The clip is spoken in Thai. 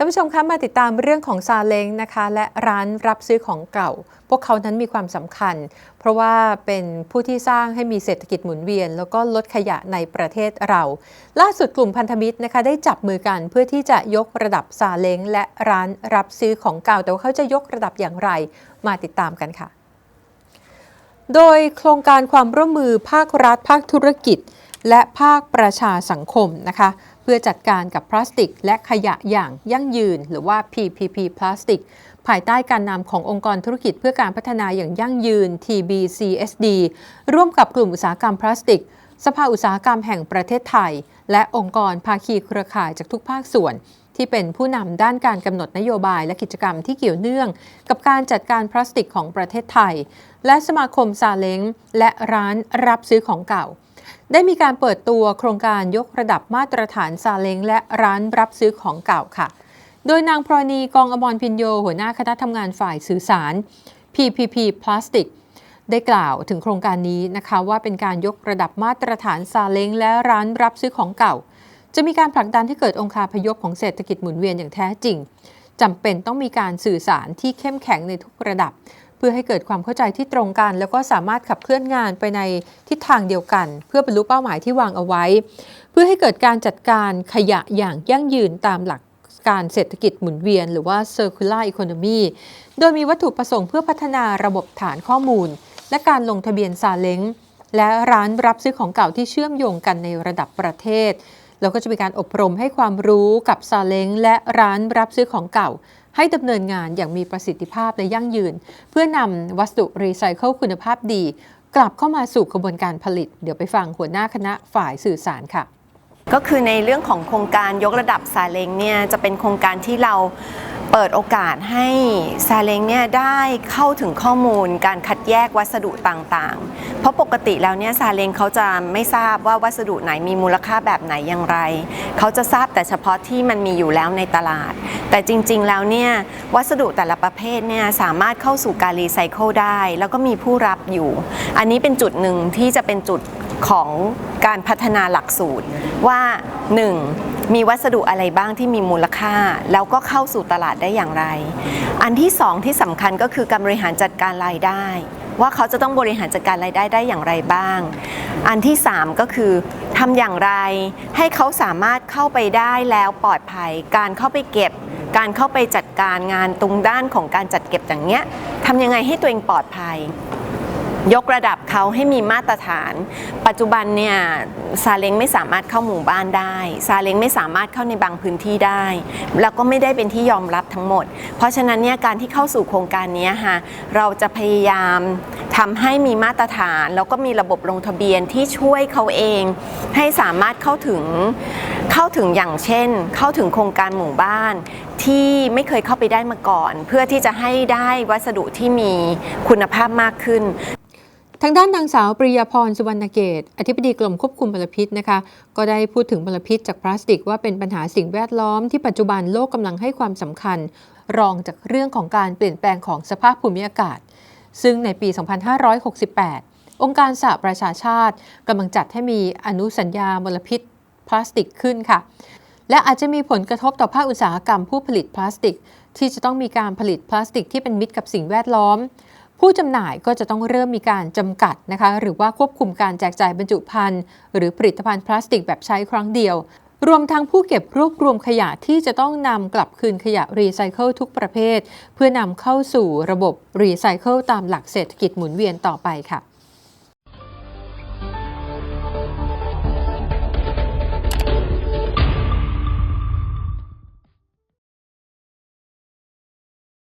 ท่านผู้ชมคะมาติดตามเรื่องของซาเล้งนะคะ และร้านรับซื้อของเก่า พวกเขานั้นมีความสำคัญ เพราะว่าเป็นผู้ที่สร้างให้มีเศรษฐกิจหมุนเวียน แล้วก็ลดขยะในประเทศเรา ล่าสุดกลุ่มพันธมิตรนะคะ ได้จับมือกันเพื่อที่จะยกระดับซาเล้งและร้านรับซื้อของเก่า แต่ว่าเขาจะยกระดับอย่างไร มาติดตามกันค่ะ โดยโครงการความร่วมมือภาครัฐ ภาคธุรกิจ และภาคประชาสังคมนะคะ พื่อจัดการกับพลาสติก และขยะอย่างยั่งยืน หรือว่า PPP พลาสติกภายใต้การนำขององค์กรธุรกิจเพื่อการพัฒนาอย่างยั่งยืน TBCSD ร่วมกับกลุ่มอุตสาหกรรมพลาสติก สภาอุตสาหกรรมแห่งประเทศไทย และองค์กรภาคีเครือข่ายจากทุกภาคส่วน ที่เป็นผู้นำด้านการกำหนดนโยบายและกิจกรรมที่เกี่ยวเนื่อง กับการจัดการพลาสติกของประเทศไทย และสมาคมซาเล้งและร้านรับซื้อของเก่า ได้มีการเปิดตัวโครงการยกระดับมาตรฐานซาเล้งและร้านรับซื้อของเก่าค่ะ โดยนางพรณีกองอมรพินโย หัวหน้าคณะทำงานฝ่ายสื่อสาร PPP Plastic ได้กล่าวถึงโครงการนี้นะคะว่าเป็นการยกระดับมาตรฐานซาเล้งและร้านรับซื้อของเก่า จะมีการผลักดันให้เกิดองคาพยพของเศรษฐกิจหมุนเวียนอย่างแท้จริงจำเป็นต้องมีการสื่อสารที่เข้มแข็งในทุกระดับ เพื่อให้เกิดความเข้าใจที่ตรงกัน แล้วก็สามารถขับเคลื่อนงานไปในทิศทางเดียวกัน เพื่อบรรลุเป้าหมายที่วางเอาไว้ เพื่อให้เกิดการจัดการขยะอย่างยั่งยืนตามหลักการเศรษฐกิจหมุนเวียน หรือว่า circular economy โดยมีวัตถุประสงค์เพื่อพัฒนาระบบฐานข้อมูล และการลงทะเบียนซาเล้งและร้านรับซื้อของเก่าที่เชื่อมโยงกันในระดับประเทศ แล้วก็จะมีการอบรมให้ความรู้กับซาเล้งและร้านรับซื้อของเก่า ให้ดำเนินงานอย่างมีประสิทธิภาพและยั่งยืน เพื่อนำวัสดุรีไซเคิลคุณภาพดี กลับเข้ามาสู่กระบวนการผลิต เดี๋ยวไปฟังหัวหน้าคณะฝ่ายสื่อสารค่ะ ก็คือในเรื่องของโครงการยกระดับซาเล้งเนี่ยจะเป็นโครงการที่เรา เปิดโอกาสให้ซาเล้งเนี่ยได้เข้าถึงข้อมูลการคัดแยกวัสดุต่างๆ เพราะปกติแล้วเนี่ยซาเล้งเขาจะไม่ทราบว่าวัสดุไหนมีมูลค่าแบบไหนอย่างไร เขาจะทราบแต่เฉพาะที่มันมีอยู่แล้วในตลาด แต่จริงๆแล้วเนี่ยวัสดุแต่ละประเภทเนี่ยสามารถเข้าสู่การรีไซเคิลได้ แล้วก็มีผู้รับอยู่ อันนี้เป็นจุดหนึ่งที่จะเป็นจุดของการพัฒนาหลักสูตรว่า 1. มีวัสดุอะไรบ้างที่มีมูลค่า แล้วก็เข้าสู่ตลาดได้อย่างไร อันที่สองที่สำคัญก็คือการบริหารจัดการรายได้ ว่าเขาจะต้องบริหารจัดการรายได้ได้อย่างไรบ้าง อันที่สามก็คือทำอย่างไรให้เขาสามารถเข้าไปได้แล้วปลอดภัย การเข้าไปเก็บการเข้าไปจัดการงานตรงด้านของการจัดเก็บอย่างเนี้ยทำยังไงให้ตัวเองปลอดภัย ยกระดับเขาให้มีมาตรฐาน ปัจจุบันเนี่ยซาเล้งไม่สามารถเข้าหมู่บ้านได้ซาเล้งไม่สามารถเข้าในบางพื้นที่ได้ แล้วก็ไม่ได้เป็นที่ยอมรับทั้งหมด เพราะฉะนั้นเนี่ยการที่เข้าสู่โครงการนี้ค่ะเราจะพยายามทำให้มีมาตรฐาน แล้วก็มีระบบลงทะเบียนที่ช่วยเขาเอง ให้สามารถเข้าถึงเข้าถึงอย่างเช่น เข้าถึงโครงการหมู่บ้านที่ไม่เคยเข้าไปได้มาก่อน เพื่อที่จะให้ได้วัสดุที่มีคุณภาพมากขึ้น ทางด้านนางสาวปริยาพรสุวรรณเกต อธิบดีกรมควบคุมมลพิษนะคะ ก็ได้พูดถึงมลพิษจากพลาสติกว่าเป็นปัญหาสิ่งแวดล้อมที่ปัจจุบันโลกกำลังให้ความสำคัญ รองจากเรื่องของการเปลี่ยนแปลงของสภาพภูมิอากาศ ซึ่งในปี 2568 องค์การสหประชาชาติกำลังจัดให้มีอนุสัญญามลพิษพลาสติกขึ้นค่ะ และอาจจะมีผลกระทบต่อภาคอุตสาหกรรมผู้ผลิตพลาสติก ที่จะต้องมีการผลิตพลาสติกที่เป็นมิตรกับสิ่งแวดล้อม ผู้จำหน่ายก็จะต้องเริ่มมีการจำกัดนะคะหรือว่าควบคุมการแจกจ่ายบรรจุภัณฑ์หรือผลิตภัณฑ์พลาสติกแบบใช้ครั้งเดียว รวมทั้งผู้เก็บรวบรวมขยะที่จะต้องนำกลับคืนขยะรีไซเคิลทุกประเภท เพื่อนำเข้าสู่ระบบรีไซเคิลตามหลักเศรษฐกิจหมุนเวียนต่อไปค่ะ